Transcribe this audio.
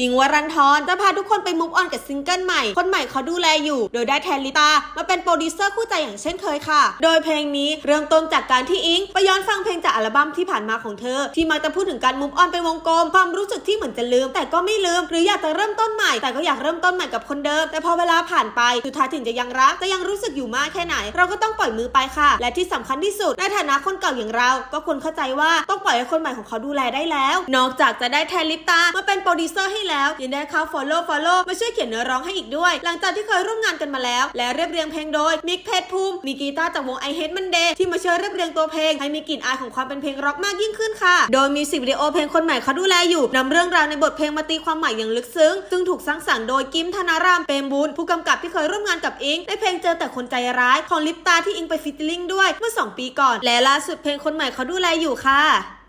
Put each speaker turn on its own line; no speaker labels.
อิงวรันทรจะพาทุกคนไปมุกออนกับซิงเกิลใหม่ คนใหม่เขาดูแลอยู่ โดยได้แทนลิตา มาเป็นโปรดิวเซอร์คู่ใจอย่างเช่นเคยค่ะ โดยเพลงนี้เริ่มต้นจากการที่อิง ไปย้อนฟังเพลงจากอัลบั้มที่ผ่านมาของเธอ ที่มักจะพูดถึงการมุกออนเป็นวงกลม ความรู้สึกที่เหมือนจะลืม แต่ก็ไม่ลืม หรืออยากจะเริ่มต้นใหม่ แต่ก็อยากเริ่มต้นใหม่กับคนเดิม แต่พอเวลาผ่านไป สุดท้ายถึงจะยังรัก จะยังรู้สึกอยู่มากแค่ไหน เราก็ต้องปล่อยมือไปค่ะ และที่สำคัญที่สุด ในฐานะคนเก่าอย่างเรา ก็ควรเข้าใจว่าต้องปล่อยให้คนใหม่ของเขาดูแลได้แล้ว นอกจากจะได้แทนลิตามาเป็นโปรดิวเซอร์ให้แล้วยังได้เข้า follow follow มาช่วยเขียนเนื้อร้องให้อีกด้วย หลังจากที่เคยร่วมงานกันมาแล้ว และเรียบเรียงเพลงโดยมิกเพชรภูมิมีกีตาร์จากวง I Hate Monday ที่มาช่วยเรียบเรียงตัวเพลง ให้มีกลิ่นอายของความเป็นเพลงร็อกมากยิ่งขึ้นค่ะ โดยมีสิวิดีโอเพลงคนใหม่เขาดูแลอยู่นำเรื่องราวในบทเพลงมาตีความหมายอย่างลึกซึ้ง ซึ่งถูกสร้างสรรค์โดยกิมธนารามเปรมบุญผู้กำกับที่เคยร่วมงานกับอิงในเพลงเจอแต่คนใจร้ายของลิปตาที่อิงไปฟิตติ้งด้วยเมื่อสองปีก่อน และล่าสุดเพลงคนใหม่เขาดูแลอยู่ค่ะ